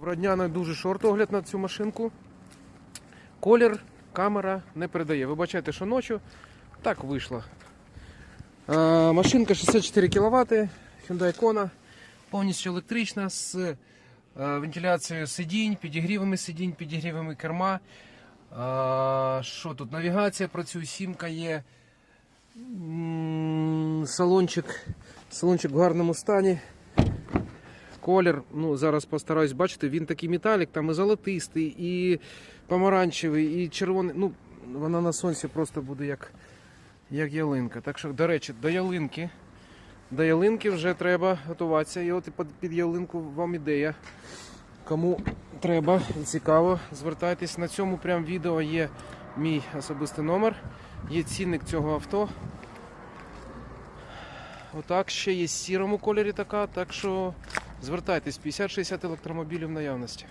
Доброго дня, дуже шорт огляд на цю машинку. Колір, камера не передає. Вибачайте, що ночі так вийшло. Е, машинка 64 кВт, Hyundai Kona, повністю електрична з е, вентиляцією сидінь, підігрівами сидінь, підігрівами керма. Е, що тут? Навігація працює, сімка є. Салончик, салончик в гарному стані. Колір, ну зараз постараюсь бачити, він такий металік, там і золотистий, і помаранчевий, і червоний. Ну, вона на сонці просто буде як, як ялинка. Так що, до речі, до ялинки. До ялинки вже треба готуватися. І от під, ялинку вам ідея. Кому треба і цікаво, звертайтесь. На цьому прям відео є мій особистий номер, є цінник цього авто. Отак, ще є в сірому кольорі така, так що звертайтесь, 50-60 електромобілів наявності.